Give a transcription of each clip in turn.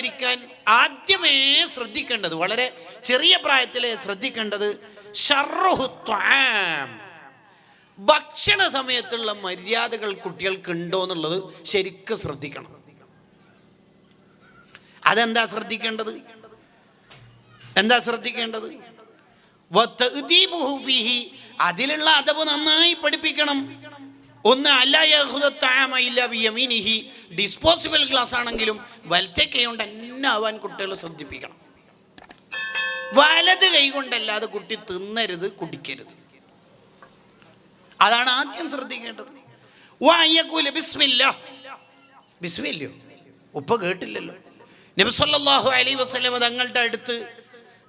വരാതിരിക്കാൻ ആദ്യമേ ശ്രദ്ധിക്കേണ്ടത് വളരെ ചെറിയ പ്രായത്തിലെ ശ്രദ്ധിക്കേണ്ടത്. ഭക്ഷണ സമയത്തുള്ള മര്യാദകൾ കുട്ടികൾക്ക് ഉണ്ടോ എന്നുള്ളത് ശരിക്കും ശ്രദ്ധിക്കണം അതെന്താ ശ്രദ്ധിക്കേണ്ടത് എന്താ ശ്രദ്ധിക്കേണ്ടത്. അതിലുള്ള അതവ് നന്നായി പഠിപ്പിക്കണം ഒന്ന് അല്ലാഹി ഡിസ്പോസിബിൾ ഗ്ലാസ് ആണെങ്കിലും വലത്തെ കൈ കൊണ്ട് തന്നെ ആവാൻ കുട്ടികളെ ശ്രദ്ധിപ്പിക്കണം. വലത് കൈ കൊണ്ടല്ലാതെ കുട്ടി തിന്നരുത് കുടിക്കരുത്. അതാണ് ആദ്യം ശ്രദ്ധിക്കേണ്ടത്. വായക്കൂല ബിസ്മില്ല. ബിസ്മില്ലയോ ഉപ്പ കേട്ടില്ലല്ലോ. നബിസ്വല്ലാഹു അലൈ വസല്ലം തങ്ങളുടെ അടുത്ത്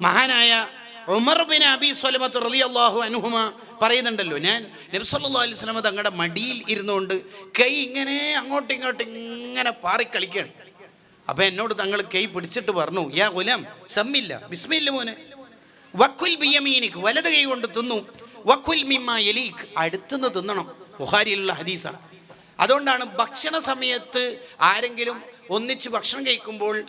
മഹാനായ ഉമർ ബിൻ അബി സ്വലമത്ത് റലി അള്ളാഹു അനുഹുമ പറയുന്നുണ്ടല്ലോ. ഞാൻ നബി സല്ലല്ലാഹു അലൈഹി സ്വലമ തങ്ങളുടെ മടിയിൽ ഇരുന്നുകൊണ്ട് കൈ ഇങ്ങനെ അങ്ങോട്ടും ഇങ്ങോട്ടും ഇങ്ങനെ പാറിക്കളിക്കുകയാണ് അപ്പം എന്നോട് തങ്ങൾ കൈ പിടിച്ചിട്ട് പറഞ്ഞു യാ ഗുലാം സമ്മില്ല ബിസ്മില്ല മോനെ. വക്കുൽ ബിയമീനിക്ക് വലത് കൈ കൊണ്ട് തിന്നു. വക്കുൽ മിമ്മ എലീക്ക് അടുത്തുനിന്ന് തിന്നണം. ബുഹാരിയിലുള്ള ഹദീസാണ്. അതുകൊണ്ടാണ് ഭക്ഷണ സമയത്ത് ആരെങ്കിലും ഒന്നിച്ച് ഭക്ഷണം കഴിക്കുമ്പോൾ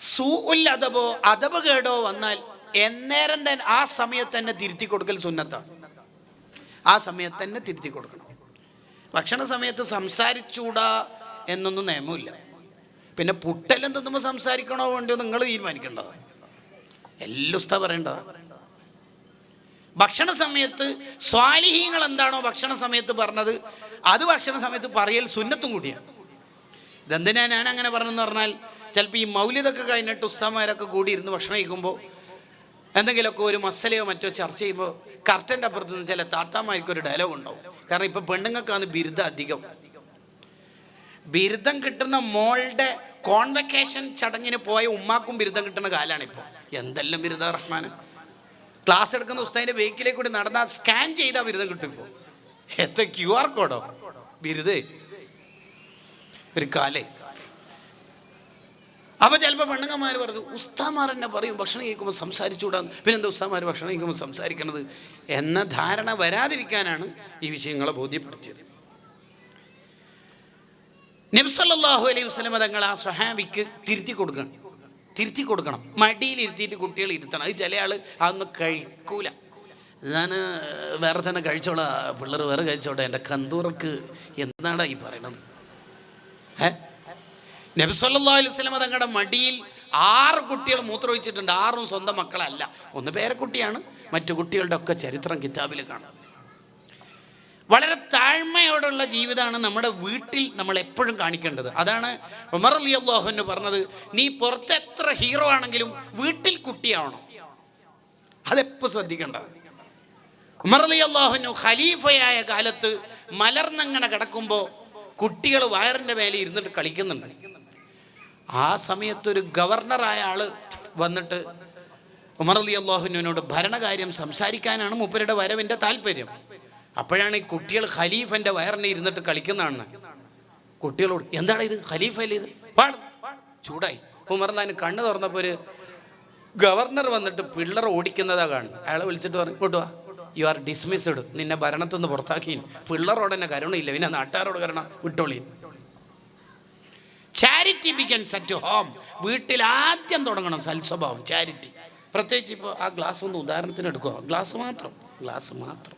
സൂ ഉൽ അതബോ അതബ് കേടോ വന്നാൽ എന്നേരം തന്നെ ആ സമയത്ത് തന്നെ തിരുത്തി കൊടുക്കൽ സുന്നത്താണ് ആ സമയത്ത് തന്നെ തിരുത്തി കൊടുക്കണം. ഭക്ഷണ സമയത്ത് സംസാരിച്ചൂടാ എന്നൊന്നും നിയമമില്ല. പിന്നെ പുട്ടെല്ലാം തിന്നുമ്പോൾ സംസാരിക്കണോ വേണ്ടിയോ നിങ്ങൾ തീരുമാനിക്കേണ്ടതാണ് എല്ലാം ഉസ്താ പറയേണ്ടതാ. ഭക്ഷണ സമയത്ത് സ്വാലിഹീങ്ങൾ എന്താണോ ഭക്ഷണ സമയത്ത് പറഞ്ഞത് അത് ഭക്ഷണ സമയത്ത് പറയൽ സുന്നത്തും കൂടിയാണ് ഇതെന്തിനാ ഞാൻ അങ്ങനെ പറഞ്ഞെന്ന് പറഞ്ഞാൽ ചിലപ്പോൾ ഈ മൗലിതൊക്കെ കഴിഞ്ഞിട്ട് ഉസ്താമാരൊക്കെ കൂടി ഇരുന്ന് ഭക്ഷണം കഴിക്കുമ്പോൾ എന്തെങ്കിലുമൊക്കെ ഒരു മസലയോ മറ്റോ ചർച്ച ചെയ്യുമ്പോൾ കർട്ടന്റെ അപ്പുറത്ത് നിന്ന് ചില താത്താമാർക്കൊരു ഡയലോഗ് ഉണ്ടാവും. കാരണം ഇപ്പം പെണ്ണുങ്ങൾക്കാണ് ബിരുദം അധികം. ബിരുദം കിട്ടുന്ന മോളുടെ കോൺവെക്കേഷൻ ചടങ്ങിന് പോയ ഉമ്മാക്കും ബിരുദം കിട്ടുന്ന കാലമാണ് ഇപ്പോൾ. എന്തെല്ലാം ബിരുദ റഹ്മാൻ ക്ലാസ് എടുക്കുന്ന ഉസ്താദിന്റെ ബേക്കിലേക്ക് കൂടി നടന്നാൽ സ്കാൻ ചെയ്താൽ ബിരുദം കിട്ടും ഇപ്പോൾ. എത്ര ക്യു ആർ കോഡോ ബിരുദേ. ഒരു കാലേ. അപ്പൊ ചിലപ്പോൾ പെണ്ണുങ്ങന്മാർ പറഞ്ഞു ഉസ്താമാർ എന്നെ പറയും ഭക്ഷണം കഴിക്കുമ്പോൾ സംസാരിച്ചുകൂടാന്ന്. പിന്നെ എന്താ ഉസ്താമാർ ഭക്ഷണം കഴിക്കുമ്പോൾ സംസാരിക്കണത്? എന്ന ധാരണ വരാതിരിക്കാനാണ് ഈ വിഷയങ്ങളെ ബോധ്യപ്പെടുത്തിയത്. നബ്സല്ലാഹു അലൈഹി വസ്ലമ തങ്ങൾ ആ സ്വഹാബിക്ക് തിരുത്തി കൊടുക്കണം. തിരുത്തി കൊടുക്കണം. മടിയിൽ ഇരുത്തിയിട്ട് കുട്ടികൾ ഇരുത്തണം. അത് ചില ആൾ അതൊന്നും കഴിക്കൂല. ഞാൻ വേറെ തന്നെ കഴിച്ചോളാം. പിള്ളേർ വേറെ കഴിച്ചോട്ടെ. എന്റെ കന്തൂർക്ക് എന്താണ് ഈ പറയണത്? ഏ? നബി സല്ലല്ലാഹു അലൈഹി വസല്ലം തങ്ങളുടെ മടിയിൽ ആറ് കുട്ടികൾ മൂത്രമൊഴിച്ചിട്ടുണ്ട്. ആറും സ്വന്തം മക്കളല്ല. ഒന്ന് പേരക്കുട്ടിയാണ് മറ്റു കുട്ടികളുടെ ഒക്കെ ചരിത്രം കിതാബിൽ കാണാം. വളരെ താഴ്മയോടുള്ള ജീവിതമാണ് നമ്മുടെ വീട്ടിൽ നമ്മൾ എപ്പോഴും കാണിക്കേണ്ടത്. അതാണ് ഉമർ അലി അള്ളാഹുന് പറഞ്ഞത് നീ പുറത്ത് എത്ര ഹീറോ ആണെങ്കിലും വീട്ടിൽ കുട്ടിയാവണം. അതെപ്പോൾ ശ്രദ്ധിക്കേണ്ടത്? ഉമർ അലി അള്ളാഹുനു ഖലീഫയായ കാലത്ത് മലർന്നങ്ങനെ കിടക്കുമ്പോൾ കുട്ടികൾ വയറിന്റെ മേലെ ഇരുന്നിട്ട് കളിക്കുന്നുണ്ട്. ആ സമയത്തൊരു ഗവർണറായ ആൾ വന്നിട്ട് ഉമർ അലി അള്ളാഹുനോട് ഭരണകാര്യം സംസാരിക്കാനാണ് മൂപ്പരുടെ വരവിന്റെ താല്പര്യം. അപ്പോഴാണ് ഈ കുട്ടികൾ ഖലീഫന്റെ വയറിനെ ഇരുന്നിട്ട് കളിക്കുന്നതാണ് കുട്ടികളോട് എന്താണ് ഇത്? ഖലീഫ അല്ലേ ഇത്? പാട്. ചൂടായി. ഉമർലാൻ കണ്ണു തുറന്നപ്പോൾ ഒരു ഗവർണർ വന്നിട്ട് പിള്ളർ ഓടിക്കുന്നതാ കാണും അയാളെ വിളിച്ചിട്ട് പറഞ്ഞു ഇങ്ങോട്ട് വാ. യു ആർ ഡിസ്മിസ്ഡ് നിന്നെ ഭരണത്തിൽ നിന്ന് പുറത്താക്കി പിള്ളറോട് തന്നെ കരുണയില്ല. പിന്നെ നാട്ടുകാരോട് കരുണ വിട്ടോളി. ചാരിറ്റി ബിഗൻസ് അറ്റ് ഹോം വീട്ടിൽ ആദ്യം തുടങ്ങണം സൽസ്വഭാവം ചാരിറ്റി പ്രത്യേകിച്ച് ഇപ്പോൾ ആ ഗ്ലാസ് ഒന്ന് ഉദാഹരണത്തിന് എടുക്കുക ഗ്ലാസ് മാത്രം ഗ്ലാസ് മാത്രം.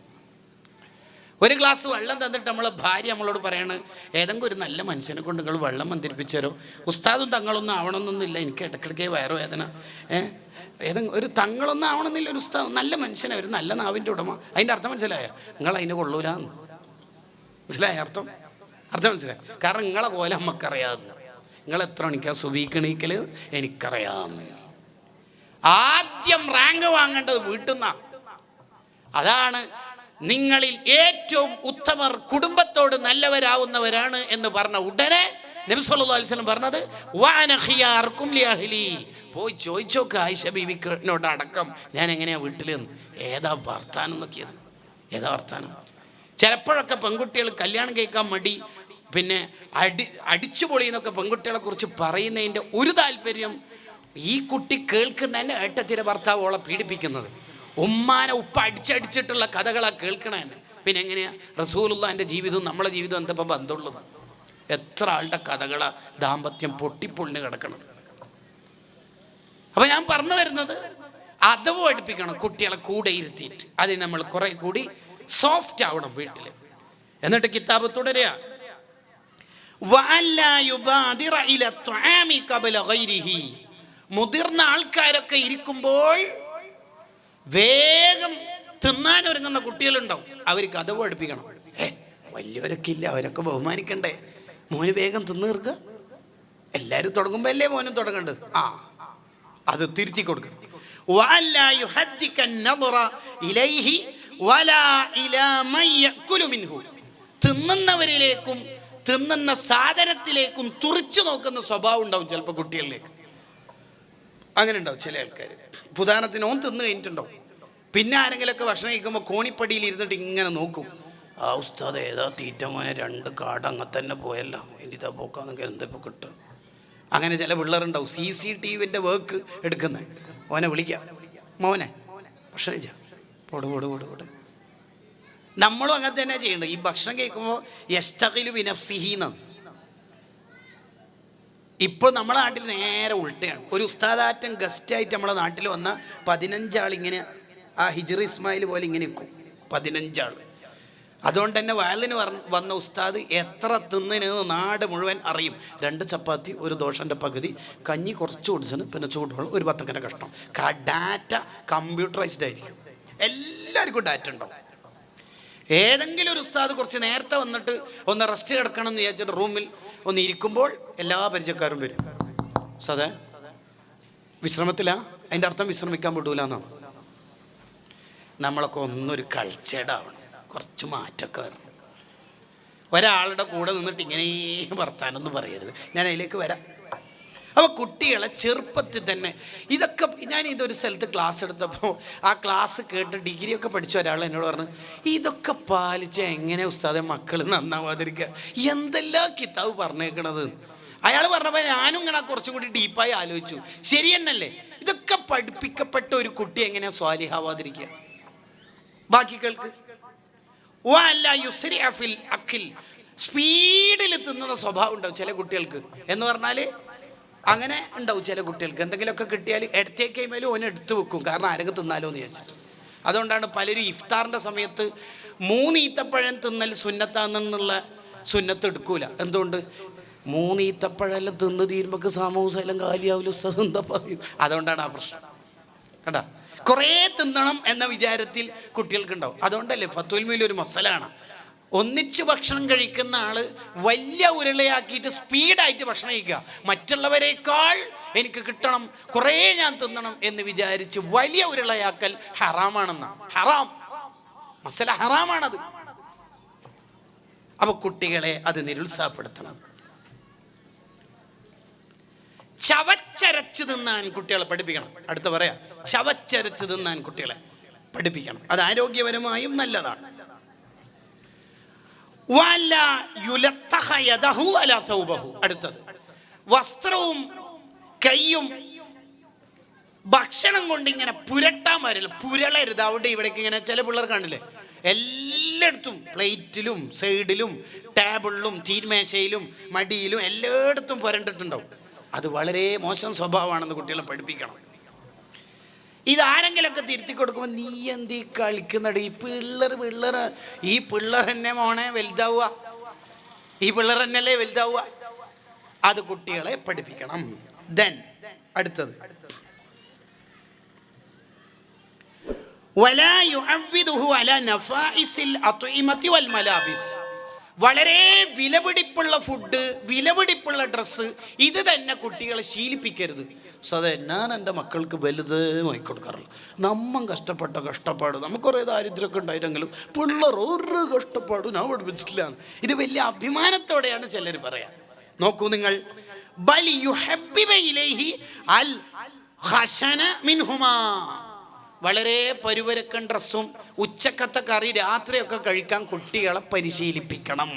ഒരു ഗ്ലാസ് വെള്ളം തന്നിട്ട് നമ്മളെ ഭാര്യ നമ്മളോട് പറയാണ് ഏതെങ്കിലും ഒരു നല്ല മനുഷ്യനെ കൊണ്ട് നിങ്ങൾ വെള്ളം മന്ദിരിപ്പിച്ചരോ? ഉസ്താദും തങ്ങളൊന്നും ആവണമെന്നൊന്നുമില്ല എനിക്ക് ഇടയ്ക്കിടയ്ക്ക് വയറുവേദന. ഏഹ് ഏതെങ്കിലും ഒരു തങ്ങളൊന്നും ആവണമെന്നില്ല ഒരു ഉസ്താദ് നല്ല മനുഷ്യനെ ഒരു നല്ല നാവിന്റെ ഉടമ. അതിന്റെ അർത്ഥം മനസ്സിലായോ? നിങ്ങൾ അതിനെ കൊള്ളൂലാന്ന്. മനസ്സിലായ അർത്ഥം? അർത്ഥം മനസ്സിലായി? കാരണം നിങ്ങളെ പോലെ നമുക്കറിയാതെ നിങ്ങൾ എത്ര മണിക്കാ സുബീക്കണീക്കൽ എനിക്കറിയാം. ആദ്യം റാങ്ക് വാങ്ങേണ്ടത് വീട്ടിൽ അതാണ് നിങ്ങളിൽ ഏറ്റവും ഉത്തമർ കുടുംബത്തോട് നല്ലവരാവുന്നവരാണ് എന്ന് പറഞ്ഞ ഉടനെ നബി സല്ലല്ലാഹു അലൈഹി വസല്ലം പറഞ്ഞത്. പോയി ചോദിച്ചോക്ക് ആയിഷ ബീവിനോട് അടക്കം ഞാൻ എങ്ങനെയാ വീട്ടിൽ ഏതാ വർത്താനം? നോക്കിയത് ഏതാ വർത്താനം? ചിലപ്പോഴൊക്കെ പെൺകുട്ടികൾ കല്യാണം കഴിക്കാൻ മടി പിന്നെ അടി അടിച്ചു പൊളിയെന്നൊക്കെ പെൺകുട്ടികളെ കുറിച്ച് പറയുന്നതിന്റെ ഒരു താല്പര്യം ഈ കുട്ടി കേൾക്കുന്നതിന്റെ ഏട്ടത്തിരെ ഭർത്താവ് ഓളെ പീഡിപ്പിക്കുന്നത്. ഉമ്മാനെ ഉപ്പ അടിച്ചടിച്ചിട്ടുള്ള കഥകളാണ് കേൾക്കണേ പിന്നെ എങ്ങനെയാ? റസൂലുള്ളാന്റെ ജീവിതവും നമ്മളെ ജീവിതവും എന്തപ്പോൾ ബന്ധമുള്ളത്? എത്ര ആളുടെ കഥകളാ ദാമ്പത്യം പൊട്ടിപ്പൊളിഞ്ഞ് കിടക്കണത്. അപ്പൊ ഞാൻ പറഞ്ഞു വരുന്നത് അതവ് പഠിപ്പിക്കണം കുട്ടികളെ കൂടെ ഇരുത്തിയിട്ട്. അതിന് നമ്മൾ കുറേ കൂടി സോഫ്റ്റ് ആവണം വീട്ടിൽ എന്നിട്ട് കിതാബ് തുടരുക. മുതിർന്ന ആൾക്കാരൊക്കെ ഇരിക്കുമ്പോൾ വേഗം തിന്നാൻ ഒരുങ്ങുന്ന കുട്ടികളുണ്ടാവും. അവർക്ക് അത് പഠിപ്പിക്കണം. ഏ വലിയവരൊക്കെ ഇല്ല അവരൊക്കെ ബഹുമാനിക്കണ്ടേ? മോന് വേഗം തിന്നു തീർക്കുക എല്ലാവരും തുടങ്ങുമ്പോൾ അല്ലേ മോനും തുടങ്ങേണ്ടത്? ആ അത് തിരുത്തി കൊടുക്കണം. തിന്നുന്നവരിലേക്കും തിന്നുന്ന സാധനത്തിലേക്കും തുറിച്ചു നോക്കുന്ന സ്വഭാവം ഉണ്ടാവും ചിലപ്പോൾ കുട്ടികളിലേക്ക്. അങ്ങനെ ഉണ്ടാവും ചില ആൾക്കാർ ഉദാഹരണത്തിന് ഓൻ തിന്ന് കഴിഞ്ഞിട്ടുണ്ടാവും. പിന്നെ ആരെങ്കിലുമൊക്കെ ഭക്ഷണം കഴിക്കുമ്പോൾ കോണിപ്പടിയിൽ ഇരുന്നിട്ട് ഇങ്ങനെ നോക്കും. ആ ഉസ്താദ് ഏതാ തീറ്റ മോനെ രണ്ട് കാട് അങ്ങനെ തന്നെ പോയല്ലോ. എന്റെ ഇതാ പോക്കാന്നൊക്കെ എന്തിപ്പോൾ കിട്ടും. അങ്ങനെ ചില പിള്ളേരുണ്ടാവും സി സി ടി വിന്റെ വർക്ക് എടുക്കുന്നത് മോനെ വിളിക്കാം. മോനെ ഭക്ഷണം ചെയ്യാം പോട്. നമ്മളും അങ്ങനെ തന്നെ ചെയ്യേണ്ടത് ഈ ഭക്ഷണം കേൾക്കുമ്പോൾ യസ്തഖിലു ബിനഫ്സിഹി എന്നാണ് ഇപ്പോൾ നമ്മളെ നാട്ടിൽ നേരെ ഉൾട്ടയാണ്. ഒരു ഉസ്താദാറ്റം ഗസ്റ്റായിട്ട് നമ്മളെ നാട്ടിൽ വന്ന പതിനഞ്ചാൾ ഇങ്ങനെ ആ ഹിജർ ഇസ്മായിൽ പോലെ ഇങ്ങനെ നിൽക്കും പതിനഞ്ചാൾ അതുകൊണ്ട് തന്നെ വയലിന് വന്ന ഉസ്താദ് എത്ര തിന്നിനെന്ന് നാട് മുഴുവൻ അറിയും. രണ്ട് ചപ്പാത്തി ഒരു ദോഷന്റെ പകുതി കഞ്ഞി കുറച്ച് കുടിച്ചിന് പിന്നെ ചൂടുവെള്ളം ഒരു പത്തക്കര കഷ്ടം ഡാറ്റ കമ്പ്യൂട്ടറൈസ്ഡ് ആയിരിക്കും. എല്ലാവർക്കും ഡാറ്റ ഉണ്ടാവും. ഏതെങ്കിലും ഒരു ഉസ്താദ് കുറച്ച് നേരത്തെ വന്നിട്ട് ഒന്ന് റെസ്റ്റ് കിടക്കണം എന്ന് വിചാരിച്ചിട്ട് റൂമിൽ ഒന്ന് ഇരിക്കുമ്പോൾ എല്ലാ പരിചയക്കാരും വരും. സാധേ വിശ്രമത്തിലാ? അതിന്റെ അർത്ഥം വിശ്രമിക്കാൻ പറ്റൂല എന്നാണ് നമ്മളൊക്കെ ഒന്നൊരു കൾച്ചേഡാവണം കുറച്ച് മാറ്റമൊക്കെ വരണം. ഒരാളുടെ കൂടെ നിന്നിട്ട് ഇങ്ങനെ വർത്താനൊന്നും പറയരുത്. ഞാൻ അതിലേക്ക് വരാം. അപ്പോൾ കുട്ടികളെ ചെറുപ്പത്തിൽ തന്നെ ഇതൊക്കെ ഞാൻ ഇതൊരു സ്ഥലത്ത് ക്ലാസ് എടുത്തപ്പോൾ ആ ക്ലാസ് കേട്ട് ഡിഗ്രി ഒക്കെ പഠിച്ച ഒരാൾ എന്നോട് പറഞ്ഞു ഇതൊക്കെ പാലിച്ച എങ്ങനെ ഉസ്താദെ മക്കൾ നന്നാവാതിരിക്കുക എന്തെല്ലാം കിതാബ് പറഞ്ഞേക്കണത്? അയാൾ പറഞ്ഞപ്പോൾ ഞാനും ഇങ്ങനെ കുറച്ചും കൂടി ഡീപ്പായി ആലോചിച്ചു. ശരി തന്നെയല്ലേ ഇതൊക്കെ പഠിപ്പിക്കപ്പെട്ട ഒരു കുട്ടി എങ്ങനെയാ സ്വാലിഹാവാതിരിക്കുക ബാക്കി കേൾക്ക്. അഖിൽ. സ്പീഡിൽ തിന്നുന്ന സ്വഭാവം ഉണ്ടാവും ചില കുട്ടികൾക്ക്. എന്ന് പറഞ്ഞാൽ അങ്ങനെ ഉണ്ടാവും ചില കുട്ടികൾക്ക്. എന്തെങ്കിലുമൊക്കെ കിട്ടിയാൽ എടുത്തേക്ക് കഴിയുമ്പോൾ ഓന് എടുത്തു വെക്കും. കാരണം ആരെങ്കിലും തിന്നാലോ എന്ന് ചോദിച്ചിട്ട് അതുകൊണ്ടാണ് പലരും ഇഫ്താറിന്റെ സമയത്ത് മൂന്ന് ഈത്തപ്പഴം തിന്നൽ സുന്നത്താണെന്നുള്ള സുന്നത്ത് എടുക്കൂല. എന്തുകൊണ്ട്? മൂന്ന് ഈത്തപ്പഴമെല്ലാം തിന്ന് തീരുമ്പോൾ സമൂസ എല്ലാം കാലിയാവില്ല ഉസ്താദ്? എന്താ അതുകൊണ്ടാണ് ആ പ്രശ്നം. കേട്ടാ കുറേ തിന്നണം എന്ന വിചാരത്തിൽ കുട്ടികൾക്കുണ്ടാവും അതുകൊണ്ടല്ലേ ഫത്തുൽമയിൽ ഒരു മസലാണ്. ഒന്നിച്ച് ഭക്ഷണം കഴിക്കുന്ന ആൾ വലിയ ഉരുളയാക്കിയിട്ട് സ്പീഡായിട്ട് ഭക്ഷണം കഴിക്കുക. മറ്റുള്ളവരെക്കാൾ എനിക്ക് കിട്ടണം കുറേ ഞാൻ തിന്നണം എന്ന് വിചാരിച്ച് വലിയ ഉരുളയാക്കൽ ഹറാമാണെന്ന. ഹറാം. മസല ഹറാമാണത്. അപ്പൊ കുട്ടികളെ അത് നിരുത്സാഹപ്പെടുത്തണം. ചവച്ചരച്ച് തിന്നാൻ കുട്ടികളെ പഠിപ്പിക്കണം. അടുത്ത പറയാം. ചവച്ചരച്ച് തിന്നാൻ കുട്ടികളെ പഠിപ്പിക്കണം. അത് ആരോഗ്യപരമായും നല്ലതാണ് വല യുലത്തഹ യദഹു അലാ സൗബഹു. അടുത്തത്. വസ്ത്രവും കൈയും ഭക്ഷണം കൊണ്ട് ഇങ്ങനെ പുരട്ടാൻ വരില്ല പുരളരുത്. അവിടെ ഇവിടേക്ക് ഇങ്ങനെ ചില പിള്ളേർ കാണില്ലേ എല്ലായിടത്തും പ്ലേറ്റിലും സൈഡിലും ടേബിളിലും തീൻമേശയിലും മടിയിലും എല്ലായിടത്തും പുരണ്ടിട്ടുണ്ടാവും. അത് വളരെ മോശം സ്വഭാവമാണെന്ന് കുട്ടികളെ പഠിപ്പിക്കണം. ഇതാരെങ്കിലൊക്കെ തിരുത്തി കൊടുക്കുമ്പോൾ നീ എന്തി കളിക്കുന്നട? ഈ പിള്ളർ പിള്ളർ. ഈ പിള്ളർ എന്നെ മോണെ വലുതാവുക. ഈ പിള്ളർ എന്നല്ലേ വലുതാവുക? അത് കുട്ടികളെ പഠിപ്പിക്കണം. ദെൻ അടുത്തത്. വലായു അവിദുഹു അല നഫായിസിൽ അത്വമത്തി വൽ മലാബിസ്. വളരെ വിലപിടിപ്പുള്ള ഫുഡ് വിലപിടിപ്പുള്ള ഡ്രസ്സ് ഇത് തന്നെ കുട്ടികളെ ശീലിപ്പിക്കരുത്. സോ അതെ ഞാൻ എന്റെ മക്കൾക്ക് വലുത് വാങ്ങിക്കൊടുക്കാറില്ല. നമ്മൾ കഷ്ടപ്പെട്ട കഷ്ടപ്പാട് നമുക്ക് കുറേ ദാരിദ്ര്യമൊക്കെ ഉണ്ടായിരുന്നെങ്കിലും പിള്ളേർ ഒരു കഷ്ടപ്പാടും ഞാൻ പഠിപ്പിച്ചിട്ടില്ല ഇത് വലിയ അഭിമാനത്തോടെയാണ് ചിലർ പറയാം. നോക്കൂ നിങ്ങൾ. ബലി യു ഹാപ്പി ബൈ ഇലൈഹി അൽ ഹസന മിൻഹുമാ. വളരെ പരുവരക്കൻ ഡ്രസ്സും ഉച്ചക്കത്തെ കറി രാത്രിയൊക്കെ കഴിക്കാൻ കുട്ടികളെ പരിശീലിപ്പിക്കണം.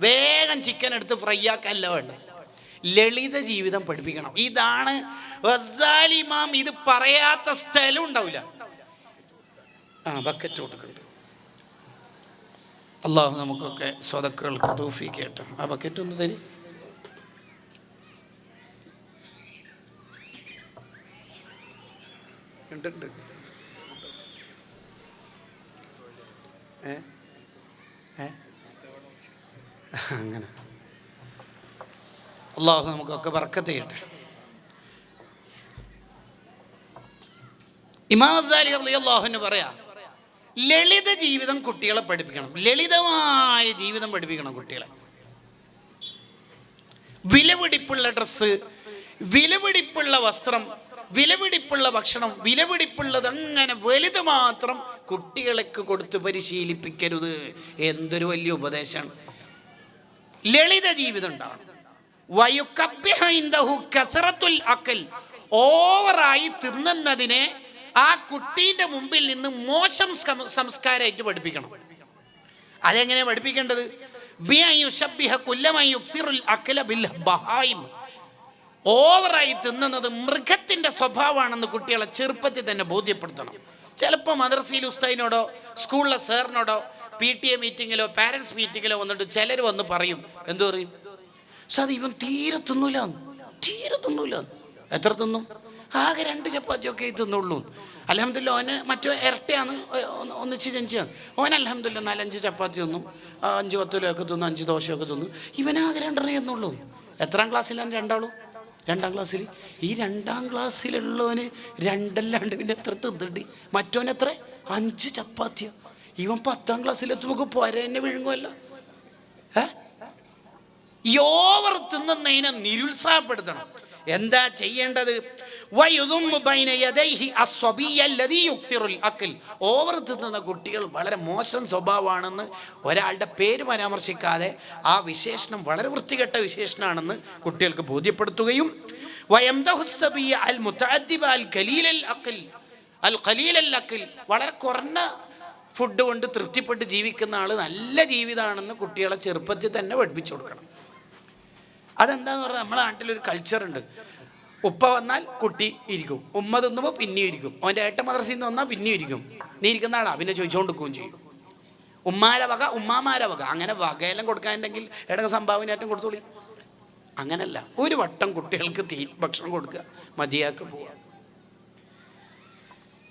വേഗം ചിക്കൻ എടുത്ത് ഫ്രൈ ആക്കാനല്ല വേണ്ട ലളിത ജീവിതം പഠിപ്പിക്കണം. ഇതാണ് ഇമാം ഇത് പറയാത്ത സ്ഥലം ഉണ്ടാവില്ല. ആ ബക്കറ്റ് കൊടുക്കുന്നുണ്ട് അള്ളാഹു നമുക്കൊക്കെ സ്വതക്കുകൾക്ക് തൂഫി കേട്ടോ. ആ ബക്കറ്റ് ഒന്ന് തരും. ഉണ്ട് അങ്ങനെ. അള്ളാഹു നമുക്കൊക്കെ ചെയ്യട്ടെ. ഇമാസാലി അള്ളാഹുവിന് പറയാ ലളിത ജീവിതം കുട്ടികളെ പഠിപ്പിക്കണം. ലളിതമായ ജീവിതം പഠിപ്പിക്കണം കുട്ടികളെ. വിലപിടിപ്പുള്ള ഡ്രസ്സ് വിലപിടിപ്പുള്ള വസ്ത്രം വിലപിടിപ്പുള്ള ഭക്ഷണം വിലപിടിപ്പുള്ളത് അങ്ങനെ വലുത് മാത്രം കുട്ടികൾക്ക് കൊടുത്ത് പരിശീലിപ്പിക്കരുത്. എന്തൊരു വലിയ ഉപദേശമാണ്. ലളിത ജീവിതം കസറത്തുൽ അക്കൽ ഓവറായി തിന്നുന്നതിനെ ആ കുട്ടീന്റെ മുമ്പിൽ നിന്ന് മോശം സംസ്കാരമായിട്ട് പഠിപ്പിക്കണം അതെങ്ങനെ പഠിപ്പിക്കേണ്ടത്? കുല്ലമൻ യുക്സിറുൽ അക്ല ബിൽ ബഹായിം. ഓവറായി തിന്നുന്നത് മൃഗത്തിന്റെ സ്വഭാവമാണെന്ന് കുട്ടികളെ ചെറുപ്പത്തിൽ തന്നെ ബോധ്യപ്പെടുത്തണം. ചിലപ്പോൾ മദ്രസയിൽ ഉസ്താദിനോടോ സ്കൂളിലെ സാറിനോടോ പി ടി എ മീറ്റിങ്ങിലോ പാരൻസ് മീറ്റിങ്ങിലോ വന്നിട്ട് ചിലർ വന്ന് പറയും. എന്തു പറയും? സാർ ഇവൻ തീരെ തിന്നൂല തീരെ തിന്നൂല എത്ര തിന്നും? ആകെ രണ്ട് ചപ്പാത്തിയൊക്കെ തിന്നുള്ളൂ. അലഹമില്ല ഓന് മറ്റോ ഇരട്ടയാണ്. ഒന്ന് ഒന്നിച്ച് ജനിച്ചാണ് ഓൻ അലഹമില്ല നാലഞ്ച് ചപ്പാത്തി തിന്നും. അഞ്ച് പത്തുലൊക്കെ തിന്നു അഞ്ച് ദോശയൊക്കെ തിന്നു. ഇവനാകെ രണ്ടെണ്ണേ തിന്നുള്ളൂ. എത്രാം ക്ലാസ്സിലാണ് രണ്ടാളും? രണ്ടാം ക്ലാസ്സിൽ ഈ രണ്ടാം ക്ലാസ്സിലുള്ളവന് രണ്ടല്ലാണ്ട് പിന്നെ എത്ര തിന്നിട്ട് മറ്റോൻ എത്ര? അഞ്ച് ചപ്പാത്തിയാ. ഇവൻ പത്താം ക്ലാസ്സിലെത്തുമ്പോൾ പോരെ എന്നെ വിഴുങ്ങുമല്ല ഏ? ഈ ഓവർ തിന്നുന്നതിനെ നിരുത്സാഹപ്പെടുത്തണം. എന്താ ചെയ്യേണ്ടത്? ഓവർ തിന്നുന്ന കുട്ടികൾ വളരെ മോശം സ്വഭാവമാണെന്ന് ഒരാളുടെ പേര് പരാമർശിക്കാതെ ആ വിശേഷണം വളരെ വൃത്തികെട്ട വിശേഷണമാണെന്ന് കുട്ടികൾക്ക് ബോധ്യപ്പെടുത്തുകയും വളരെ കുറഞ്ഞ ഫുഡ് കൊണ്ട് തൃപ്തിപ്പെട്ട് ജീവിക്കുന്ന ആൾ നല്ല ജീവിതമാണെന്ന് കുട്ടികളെ ചെറുപ്പത്തിൽ തന്നെ പഠിപ്പിച്ചു കൊടുക്കണം. അതെന്താന്ന് പറഞ്ഞാൽ നമ്മുടെ നാട്ടിലൊരു കൾച്ചറുണ്ട് ഉപ്പ വന്നാൽ കുട്ടി ഇരിക്കും. ഉമ്മ തിന്നുമ്പോൾ പിന്നെയും ഇരിക്കും. അവന്റെ ഏട്ട മദ്രസയിൽ നിന്ന് വന്നാൽ പിന്നെയും ഇരിക്കും. നീ ഇരിക്കുന്ന ആളാ. പിന്നെ ചോദിച്ചുകൊണ്ടിരിക്കുകയും ചെയ്യും. ഉമ്മാര വക ഉമ്മാമാര വക. അങ്ങനെ വകയെല്ലാം കൊടുക്കാനുണ്ടെങ്കിൽ ഇടങ്ങ സംഭാവനയായിട്ടും കൊടുത്തോളി. അങ്ങനല്ല. ഒരു വട്ടം കുട്ടികൾക്ക് തീ ഭക്ഷണം കൊടുക്കുക. മതിയാക്കി പോവുക.